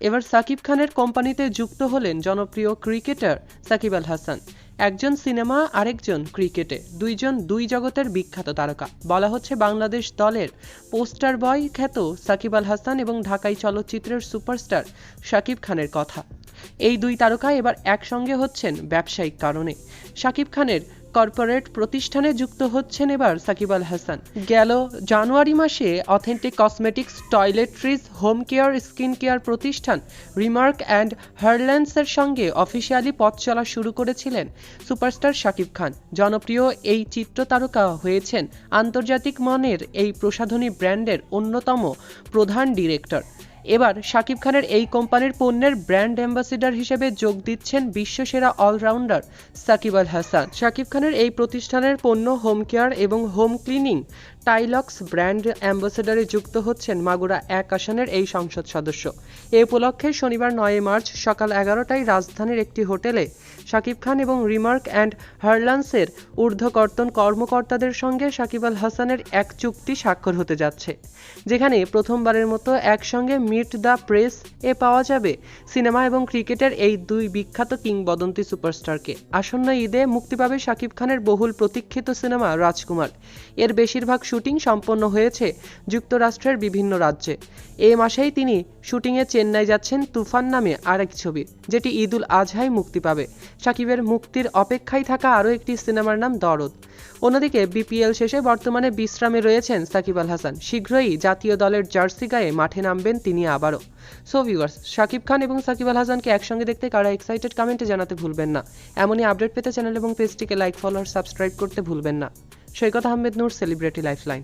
এবার সাকিব খানের কোম্পানিতে যুক্ত হলেন জনপ্রিয় ক্রিকেটার সাকিব আল হাসান। একজন সিনেমা, আরেকজন ক্রিকেটে। দুইজন দুই জগতের বিখ্যাত তারকা। বলা হচ্ছে বাংলাদেশ দলের পোস্টার বয় খ্যাত সাকিব আল হাসান এবং ঢাকাই চলচ্চিত্রের সুপারস্টার শাকিব খানের কথা। এই দুই তারকা এবার একসঙ্গে হচ্ছেন ব্যবসায়িক কারণে। সাকিব খানের কর্পোরেট প্রতিষ্ঠানে যুক্ত হচ্ছেন এবার সাকিব আল হাসান। গেল জানুয়ারি মাসে authentic cosmetics, toiletries, home care, skin care প্রতিষ্ঠান রিমার্ক অ্যান্ড হারল্যান্ডসের সঙ্গে অফিসিয়ালি পথ চলা শুরু করেছিলেন সুপারস্টার শাকিব খান। জনপ্রিয় এই চিত্র তারকা হয়েছেন আন্তর্জাতিক মনের এই প্রসাধনী ব্র্যান্ডের অন্যতম প্রধান ডিরেক্টর। এবার শাকিব খানের এই কোম্পানির পণ্যের ব্র্যান্ড অ্যাম্বাসিডর হিসেবে যোগ দিচ্ছেন বিশ্বসেরা অলরাউন্ডার সাকিব আল হাসান। শাকিব খানের এই প্রতিষ্ঠানের পণ্য হোম কেয়ার এবং হোম ক্লিনিং টাইলক্স ব্র্যান্ড অ্যাম্বাসেডরে যুক্ত হচ্ছেন মাগুরা এক আসনের এই সংসদ সদস্য। এ উপলক্ষে শনিবার নয় মার্চ সকাল এগারোটায় রাজধানীর একটি হোটেলে শাকিব খান এবং রিমার্ক অ্যান্ড হারলান্সের ঊর্ধ্বকর্তন কর্মকর্তাদের সঙ্গে শাকিব আল হাসানের এক চুক্তি স্বাক্ষর হতে যাচ্ছে, যেখানে প্রথমবারের মতো একসঙ্গে মিট দ্য প্রেস এ পাওয়া যাবে। সিনেমা এবং ক্রিকেটের এই দুই বিখ্যাত কিংবদন্তি সুপারস্টারকে। আসন্ন ঈদে মুক্তি পাবে শাকিব খানের বহুল প্রতীক্ষিত সিনেমা রাজকুমার। এর বেশিরভাগ শুটিং সম্পন্ন হয়েছে যুক্তরাষ্ট্রের বিভিন্ন রাজ্যে। এ মাসেই তিনি শুটিংয়ে চেন্নাই যাচ্ছেন তুফান নামে আরেক ছবি, যেটি ঈদুল আজহায় মুক্তি পাবে। শাকিবের মুক্তির অপেক্ষায় থাকা আরও একটি সিনেমার নাম দরদ। অন্যদিকে বিপিএল শেষে বর্তমানে বিশ্রামে রয়েছেন সাকিব আল হাসান। শীঘ্রই জাতীয় দলের জার্সি গায়ে মাঠে নামবেন তিনি। আবারও। সো ভিউয়ার্স শাকিব খান এবং সাকিব আল হাসানকে একসঙ্গে দেখতে কারা এক্সাইটেড কমেন্টে জানাতে ভুলবেন না। এমনই আপডেট পেতে চ্যানেল এবং পেজটিকে লাইক ফলো আর সাবস্ক্রাইব করতে ভুলবেন না। Saikat Ahmed Noor celebrity lifeline